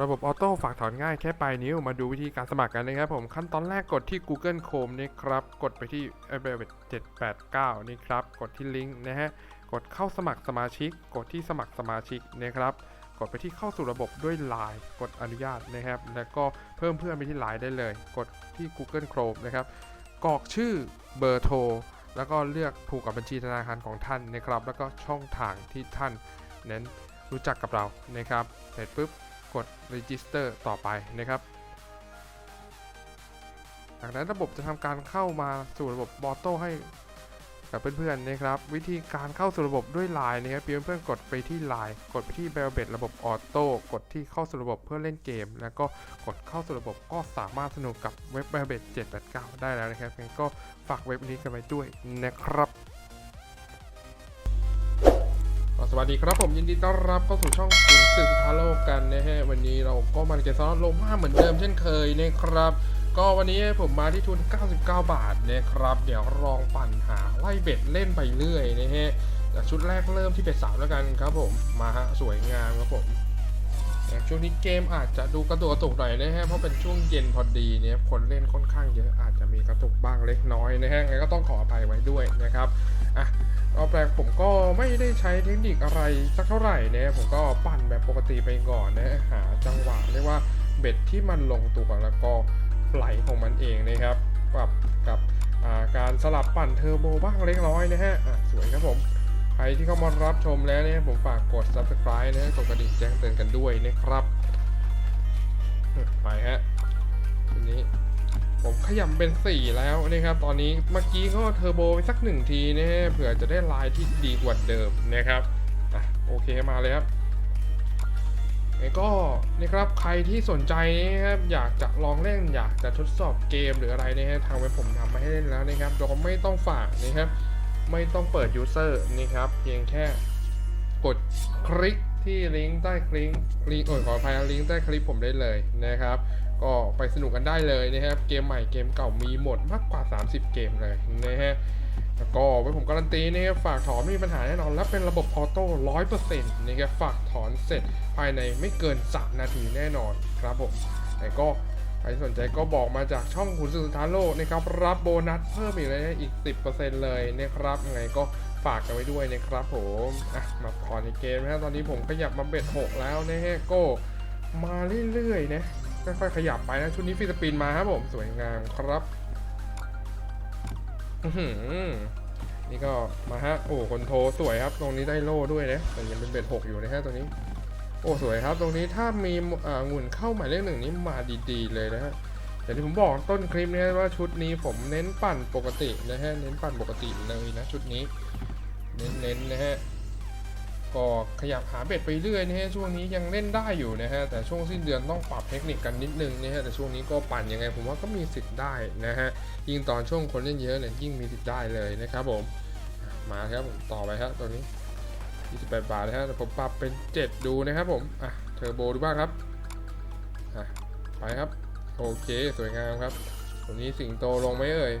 ระบบออโต้ฝากถอนง่ายแค่ปลายนิ้วมาดูวิธีการสมัครกันนะครับผมขั้นตอนแรกกดที่ Google Chrome นี่ครับ กดไปที่ a b e l 789 นี่ครับ กดที่ลิงก์นะฮะ กดเข้าสมัครสมาชิก กดที่สมัครสมาชิกนะครับ กดไปที่เข้าสู่ระบบด้วย Line กดอนุญาตนะครับ แล้วก็เพิ่มเพื่อนไปที่ Line ได้เลย กดที่ Google Chrome นะครับกรอกชื่อเบอร์โทรแล้วก็เลือกผูกกับบัญชีธนาคารของท่านนะครับ แล้วก็ช่องทางที่ท่านเน้นรู้จักกับเรานะครับ เสร็จปุ๊บ กด register ต่อไปนะครับ จากนั้นระบบจะทำการเข้ามาสู่ระบบบอโต้ให้กับเพื่อนๆนะครับ วิธีการเข้าสู่ระบบด้วย Line นะครับเพื่อนๆกดไปที่ Line กดไปที่ b e l b e t ระบบออโต้กดที่เข้าสู่ระบบเพื่อเล่นเกม แล้วก็กดเข้าสู่ระบบก็สามารถสนุกกับเว็บ b e l b e t 789 ได้แล้วนะครับงั้นก็ฝากเว็บนี้กันไว้ด้วยนะครับ สวัสดีครับผมยินดีต้อนรับเข้าสู่ช่องคุณสื่อสุธาโลกกันนะฮะวันนี้เราก็มาเกมซอนโลมาเหมือนเดิมเช่นเคยนะครับ ก็วันนี้ผมมาที่ทุน 99 บาทนะครับ เดี๋ยวลองปั่นหาไล่เบ็ดเล่นไปเรื่อยนะฮะจากชุดแรกเริ่มที่เบ็ดสามแล้วกันครับผมมาฮะสวยงามครับผมช่วงนี้เกมอาจจะดูกระตุกกระตุกหน่อยนะฮะเพราะเป็นช่วงเย็นพอดีเนี่ยคนเล่นค่อนข้างเยอะอาจจะมีกระตุกบ้างเล็กน้อยนะฮะงั้นก็ต้องขออภัยไว้ด้วยนะครับอะ รอบแรกผมก็ไม่ได้ใช้เทคนิคอะไรสักเท่าไหร่นะผมก็ปั่นแบบปกติไปก่อนนะหาจังหวะเรียกว่าเบ็ดที่มันลงตัวแล้วก็ไหลของมันเองนะครับปรับกับการสลับปั่นเทอร์โบบ้างเล็กน้อยนะฮะสวยครับผมใครที่เข้ามารับชมแล้วเนี่ยผมฝากกด subscribe นะกดกระดิ่งแจ้งเตือนกันด้วยนะครับ ไปฮะทีนี้ ผมขยำเป็น 4 แล้วนะครับ ตอนนี้เมื่อกี้ก็เทอร์โบไปสักหนึ่งทีนะฮะเผื่อจะได้ลายที่ดีกว่าเดิมนะครับอะโอเคมาเลยครับแล้วก็นี่ครับใครที่สนใจนะครับอยากจะลองเล่นอยากจะทดสอบเกมหรืออะไรนะฮะทางเว็บผมทำมาให้เล่นแล้วนะครับโดยไม่ต้องฝากนะครับ ไม่ต้องเปิด user นี่ครับเพียงแค่ กดคลิกที่ลิงก์ใต้คลิปลิงก์โอ้ยขออภัยลิงก์ใต้คลิปผมได้เลยนะครับ ก็ไปสนุกกันได้เลยนะครับ เกมใหม่เกมเก่ามีหมดมากกว่า 30 เกมเลยนะฮะแล้วก็ไว้ผมการันตีนะครับฝากถอนไม่มีปัญหาแน่นอน และเป็นระบบออโต้ร้อยเปอร์เซ็นต์นะครับฝากถอนเสร็จภายในไม่เกิน 3 นาทีแน่นอนครับผมแต่ก็ ใครสนใจก็บอกมาจากช่องคุณสุดท้าโลกนะครับ รับโบนัสเพิ่มอีกเลยนะอีก 10%เลยนะครับไงก็ฝากกันไว้ด้วยนะครับผมอะมาต่อในเกมนะฮะตอนนี้ผมขยับมาเบ็ด6แล้วนะฮะก็มาเรื่อยๆนะค่อยๆขยับไปนะชุดนี้ฟิลิปปินมาครับผมสวยงามครับนี่ก็มาฮะโอ้คนโทสวยครับ ตรงนี้ได้โล่ด้วยนะแต่ยังเป็นเบ็ดหกอยู่นะฮะตรงนี้ โอ้สวยครับ ตรงนี้ถ้ามีองุ่นเข้าหมายเลขหนึ่งนี้มาดีๆ เลยนะฮะอย่างที่ผมบอกต้นคลิปนี้ว่าชุดนี้ผมเน้นปั่นปกตินะฮะเน้นปั่นปกติเลยนะชุดนี้ เน้นๆนะฮะก็ขยับหาเบ็ดไปเรื่อยนะฮะช่วงนี้ยังเล่นได้อยู่นะฮะแต่ช่วงสิ้นเดือนต้องปรับเทคนิคกันนิดนึงนะฮะแต่ช่วงนี้ก็ปั่นยังไงผมว่าก็มีสิทธิ์ได้นะฮะยิ่งตอนช่วงคนเล่นเยอะเนี่ยยิ่งมีสิทธิ์ได้เลยนะครับผมมาครับผมต่อไปครับตัวนี้ 28 บาทนะฮะผมปรับเป็น 7 ดูนะครับผม อะ เทอร์โบดูบ้างครับ อะ ไปครับ โอเค สวยงามครับตัวนี้สิงโตลงไหมเอ่ย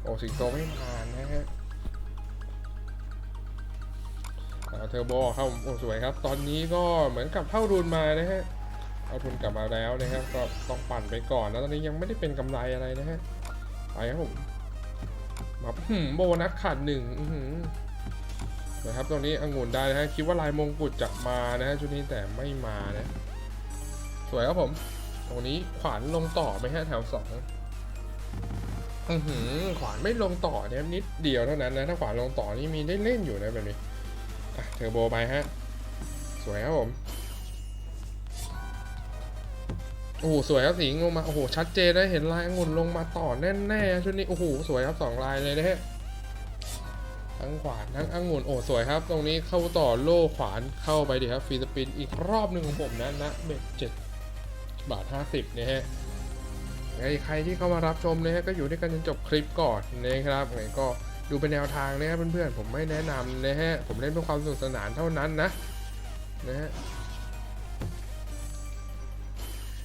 โอ้ สิงโตไม่มานะฮะเทอร์โบเข้าโอ้สวยครับ ตอนนี้ก็เหมือนกับเท่าทุนมานะฮะ เอาทุนกลับมาแล้วนะครับ ก็ต้องปั่นไปก่อนนะตอนนี้ยังไม่ได้เป็นกำไรอะไรนะฮะ ไปครับผมมาหืมโบนัสขาดหนึ่งอื้อ นะครับตรงนี้องุ่นได้นะฮะคิดว่าลายมงกุฎจะมานะฮะชุดนี้แต่ไม่มานะสวยครับผม ตรงนี้ขวานลงต่อไหมฮะแถวสองอือหือขวานไม่ลงต่อเนี่ยนิดเดียวเท่านั้นนะถ้าขวานลงต่อนี่มีได้เล่นอยู่นะแบบนี้อะเทอร์โบไปฮะสวยครับผมโอ้โหสวยครับสีลงมาโอ้โหชัดเจนนะเห็นลายองุ่นลงมาต่อแน่ๆชุดนี้โอ้โหสวยครับสองลายเลยนะฮะ ทั้งขวานทั้งองุ่นโอ้สวยครับ ตรงนี้เข้าต่อโล่ขวานเข้าไปดิครับฟรีสปินอีกรอบหนึ่งของผมนะนะเบ็ดเจ็ดบาทห้าสิบนะฮะไงใครที่เข้ามารับชมนะฮะก็อยู่ด้วยกันจนจบคลิปก่อนนะครับไงก็ดูเป็นแนวทางนะครับเพื่อนๆผมไม่แนะนำนะฮะผมเล่นเพื่อความสนุกสนานเท่านั้นนะนะฮะ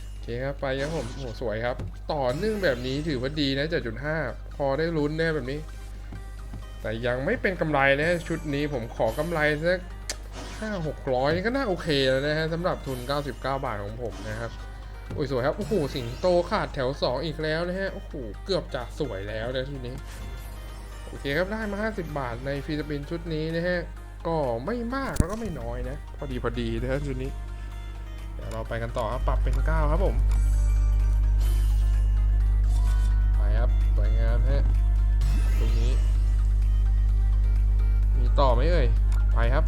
โอเคครับไปครับผมโอ้สวยครับ ต่อเนื่องแบบนี้ถือว่าดีนะ7.5 พอได้ลุ้นแน่แบบนี้ แต่ยังไม่เป็นกำไรนะฮะชุดนี้ผมขอกำไรสักห้าหกร้อยก็น่าโอเคแล้วนะฮะสำหรับทุน 99 บาทของผมนะครับโอ้ยสวยครับโอ้โหสิงโตขาดแถว 2 อีกแล้วนะฮะโอ้โหเกือบจะสวยแล้วนะทีนี้โอเคครับได้มา 50 บาทในฟิลิปปินส์ชุดนี้นะฮะก็ไม่มากแล้วก็ไม่น้อยนะ พอดีพอดีนะฮะชุดนี้เดี๋ยวเราไปกันต่อครับปรับเป็น 9 ครับผมไปครับสวยงามฮะตรงนี้ ต่อไหมเอ่ย ไปครับ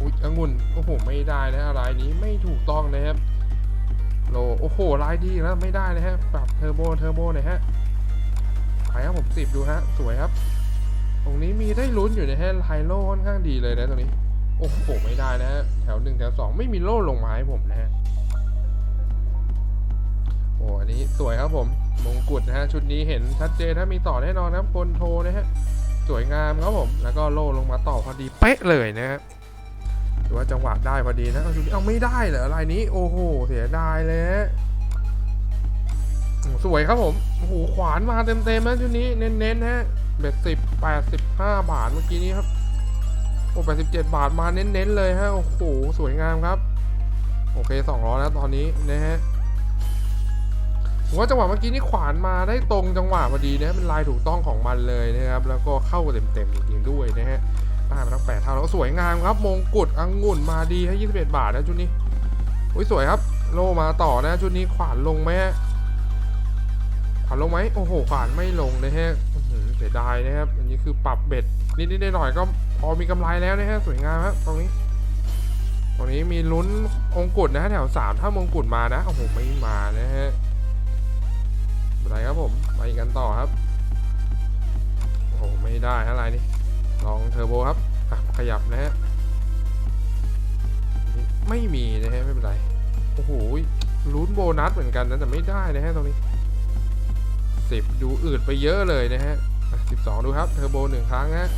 อุ๊ยองุ่น โอ้โห ไม่ได้นะลายนี้ไม่ถูกต้องนะครับ โล โอ้โหลายดีแล้วไม่ได้นะฮะ ปรับเทอร์โบ เทอร์โบหน่อยฮะ ไปครับผมสิบดูฮะ สวยครับ ตรงนี้มีได้ลุ้นอยู่นะฮะไฮโลค่อนข้างดีเลยนะตรงนี้ โอ้โห ไม่ได้นะฮะ แถวหนึ่งแถวสองไม่มีโล่ลงมาให้ผมนะฮะโอ้อันนี้สวยครับผม มงกุฎนะฮะ ชุดนี้เห็นชัดเจนถ้ามีต่อแน่นอนนะครับคนโทนะฮะ สวยงามครับผม แล้วก็โล่ลงมาต่อพอดีเป๊ะเลยนะฮะถือว่าจังหวะได้พอดีนะเอาชุดนี้เอาไม่ได้เหรอลายนี้โอ้โหเสียดายเลยฮะสวยครับผมโอ้โหขวานมาเต็มๆนะชุดนี้เน้นๆฮะเบ็ดสิบแปดสิบห้าบาทเมื่อกี้นี้ครับโอ้แปดสิบเจ็ดบาทมาเน้นๆเลยฮะโอ้โหสวยงามครับ โอเคสองล้อแล้วตอนนี้นะฮะ ว่าจังหวะเมื่อกี้นี่ขวานมาได้ตรงจังหวะพอดีนะเป็นลายถูกต้องของมันเลยนะครับ แล้วก็เข้าเต็มๆจริงๆด้วยนะฮะได้มาทั้งแปดเท่าแล้วสวยงามครับ มงกุฎองุ่นมาดีให้21 บาทนะชุดนี้อุ้ยสวยครับ โลมาต่อนะชุดนี้ขวานลงไหมขวานลงไหมโอ้โหขวานไม่ลงนะฮะเสียดายนะครับ อันนี้คือปรับเบ็ดนิดๆหน่อยๆก็พอมีกำไรแล้วนะฮะสวยงามครับตรงนี้ ตรงนี้มีลุ้นองกุฎนะฮะแถวสามถ้ามงกุฎมานะโอ้โหไม่มานะฮะ ไรครับผม ไปกันต่อครับ โอ้โห ไม่ได้อะไรนี่ ลองเทอร์โบครับ ขยับนะฮะ ไม่มีนะฮะ ไม่เป็นไร โอ้โหลุ้นโบนัสเหมือนกันนะแต่ไม่ได้นะฮะตรงนี้สิบดูอืดไปเยอะเลยนะฮะสิบสองดูครับ เทอร์โบหนึ่งครั้งฮะ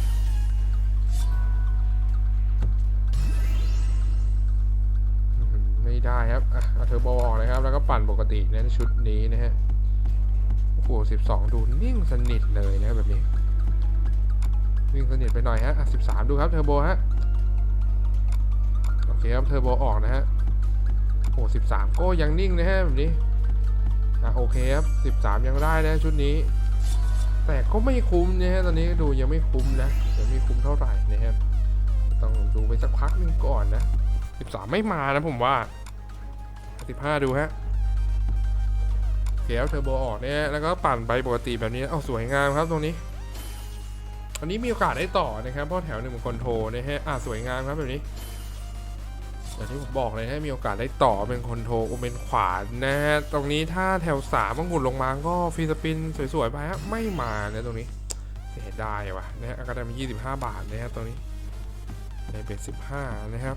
ไม่ได้ครับอะเอาเทอร์โบออกเลยครับ แล้วก็ปั่นปกตินะชุดนี้นะฮะ โอ้โหสิบสองดูนิ่งสนิทเลยนะแบบนี้ นิ่งสนิทไปหน่อยฮะสิบสามดูครับเทอร์โบฮะ โอเคครับเทอร์โบออกนะฮะโอ้สิบสามก็ยังนิ่งนะฮะแบบนี้ อะโอเคครับสิบสามยังได้นะชุดนี้ แต่ก็ไม่คุ้มนะฮะตอนนี้ดูยังไม่คุ้มนะยังไม่คุ้มเท่าไหร่นะครับต้องดูไปสักพักนึงก่อนนะสิบสามไม่มานะผมว่าสิบห้าดูฮะ เกียวเทอร์โบออกเนี่ยแล้วก็ปั่นไปปกติแบบนี้เอาสวยงามครับตรงนี้ อันนี้มีโอกาสได้ต่อนะครับเพราะแถวหนึ่งมันคอนโทรนะฮะอะสวยงามครับแบบนี้อย่างที่ผมบอกเลยให้มีโอกาสได้ต่อเป็นคอนโทรโอเป็นขวานนะฮะตรงนี้ถ้าแถวสามมังกุฎลงมาก็ฟรีสปินสวยๆไปฮะไม่มานะตรงนี้เสียดายว่ะนะฮะก็ได้มา25 บาทนะฮะตรงนี้ในเบ็ด15 นะครับ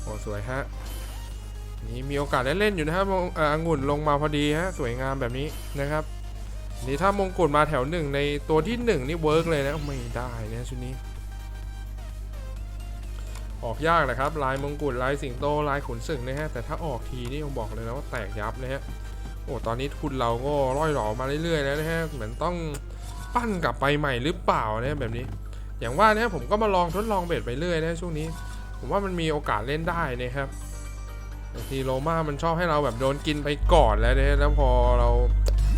โอ้สวยฮะ นี่มีโอกาสได้เล่นอยู่นะครับมงอ่อองุ่นลงมาพอดีฮะสวยงามแบบนี้นะครับนี่ถ้ามงกุฎมาแถวหนึ่งในตัวที่หนึ่งนี่เวิร์กเลยนะไม่ได้นะชุดนี้ ออกยากนะครับลายมงกุฎลายสิงโตลายขุนศึกนะฮะแต่ถ้าออกทีนี่ผมบอกเลยนะว่าแตกยับนะฮะโอ้ตอนนี้ทุนเราก็ร่อยหลอมาเรื่อยๆแล้วนะฮะเหมือนต้องปั้นกลับไปใหม่หรือเปล่านะแบบนี้ อย่างว่านะผมก็มาลองทดลองเบ็ดไปเรื่อยนะช่วงนี้ ผมว่ามันมีโอกาสเล่นได้นะครับ บางทีโรม่ามันชอบให้เราแบบโดนกินไปก่อนแล้วเนี่ยแล้วพอเรา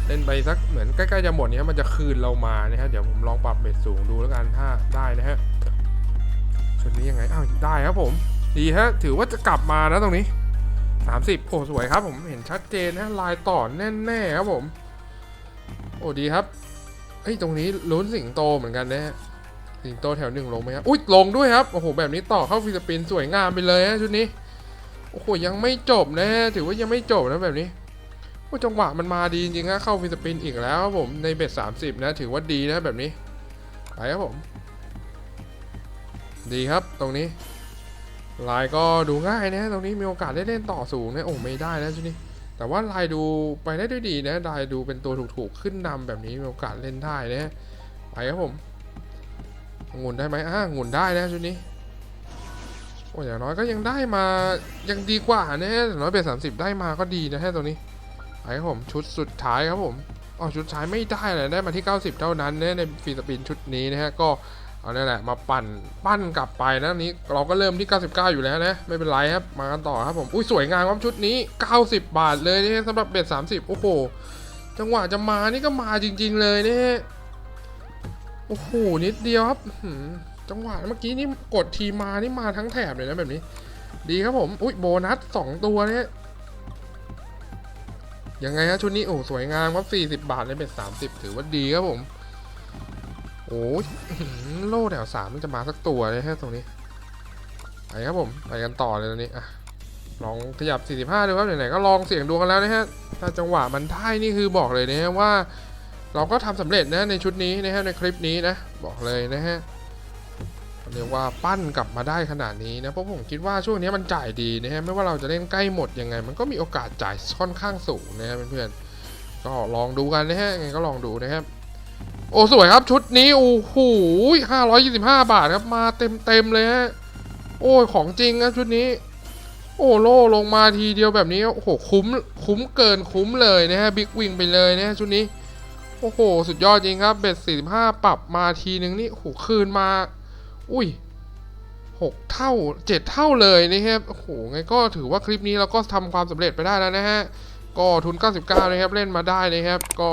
เล่นไปสักเหมือนใกล้ๆจะหมดเนี่ยมันจะคืนเรามานะฮะเดี๋ยวผมลองปรับเบ็ดสูงดูแล้วกันถ้าได้นะฮะชุดนี้ยังไงอ้าวได้ครับผม ดีฮะถือว่าจะกลับมานะตรงนี้ 30 โอ้สวยครับ ผมเห็นชัดเจนนะลายต่อแน่ๆครับผม โอ้ดีครับเฮ้ยตรงนี้ลุ้นสิงโตเหมือนกันนะฮะสิงโตแถวหนึ่งลงไหมครับอุ้ยลงด้วยครับโอ้โหแบบนี้ต่อเข้าฟิลิปปินส์สวยงามไปเลยฮะชุดนี้ โอ้โหยังไม่จบนะฮะถือว่ายังไม่จบนะแบบนี้โอ้จังหวะมันมาดีจริงนะเข้าฟิสปินอีกแล้วผมในเบ็ด30 นะ ถือว่าดีนะแบบนี้ไปครับผม ดีครับตรงนี้ลายก็ดูง่ายนะ ตรงนี้มีโอกาสได้เล่นต่อสูงนะโอ้ไม่ได้นะชุดนี้ แต่ว่าลายดูไปได้ด้วยดีนะลายดูเป็นตัวถูกๆขึ้นนำแบบนี้มีโอกาสเล่นได้นะไปครับผมงุนได้ไหมอ่างุนได้นะชุดนี้ อ้อย่างน้อยก็ยังได้มายังดีกว่านะฮะอย่างน้อยเป็นสามสิบได้มาก็ดีนะฮะตัวนี้ไปครับผมชุดสุดท้ายครับผมอ๋อชุดท้ายไม่ได้เลยได้มาที่ 90 เท่านั้นนะในฟรีสปินชุดนี้นะฮะก็เอาเนี่ยแหละมาปั่นปั้นกลับไปนะนี้เราก็เริ่มที่ 99 อยู่แล้วนะไม่เป็นไรครับมากันต่อครับผมอุ้ยสวยงามครับชุดนี้ 90 บาทเลยนี่สำหรับเบ็ด30 โอ้โหจังหวะจะมานี่ก็มาจริง ๆ เลยนี่โอ้โหนิดเดียวครับ จังหวะเมื่อกี้นี่กดทีมานี่มาทั้งแถบเลยนะแบบนี้ ดีครับผม อุ้ยโบนัส2ตัวเนี่ยยังไงฮะชุดนี้โอ้สวยงามครับ 40 บาทเลยเบ็ด30 ถือว่าดีครับผม โอ้ยอื้อหือโล่แถวสามมันจะมาสักตัวเลยฮะตรงนี้ไปครับผมไปกันต่อเลยตอนนี้อะลองขยับ 45 ดูครับไหนๆก็ลองเสี่ยงดวงกันแล้วนะฮะถ้าจังหวะมันได้นี่คือบอกเลยนะฮะว่า เราก็ทำสำเร็จนะในชุดนี้นะฮะในคลิปนี้นะ บอกเลยนะฮะ เรียกว่าปั้นกลับมาได้ขนาดนี้นะเพราะผมคิดว่าช่วงนี้มันจ่ายดีนะฮะไม่ว่าเราจะเล่นใกล้หมดยังไง มันก็มีโอกาสจ่ายค่อนข้างสูงนะฮะเพื่อนๆก็ลองดูกันนะฮะยังไงก็ลองดูนะครับโอ้สวยครับชุดนี้โอ้โหห้าร้อยยี่สิบห้าบาทครับมาเต็มเต็มเลยฮะโอ้ยของจริงครับชุดนี้ โอ้โล่ลงมาทีเดียวแบบนี้โอ้โหคุ้มคุ้มเกินคุ้มเลยนะฮะบิ๊กวิงไปเลยนะชุดนี้โอ้โห สุดยอดจริงครับ เบ็ดสี่ห้าปรับมาทีนึงนี่โอ้โหคืนมา อุ้ยหกเท่าเจ็ดเท่าเลยนะครับโอ้โหไงก็ถือว่าคลิปนี้เราก็ทำความสำเร็จไปได้แล้วนะฮะก็ทุน 99 นะครับ เล่นมาได้นะครับ ก็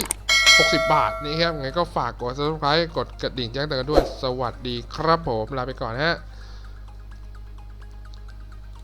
660 บาทนี่ครับไงก็ฝากกด subscribe กดกระดิ่งแจ้งเตือนกันด้วย สวัสดีครับผม ลาไปก่อนฮะ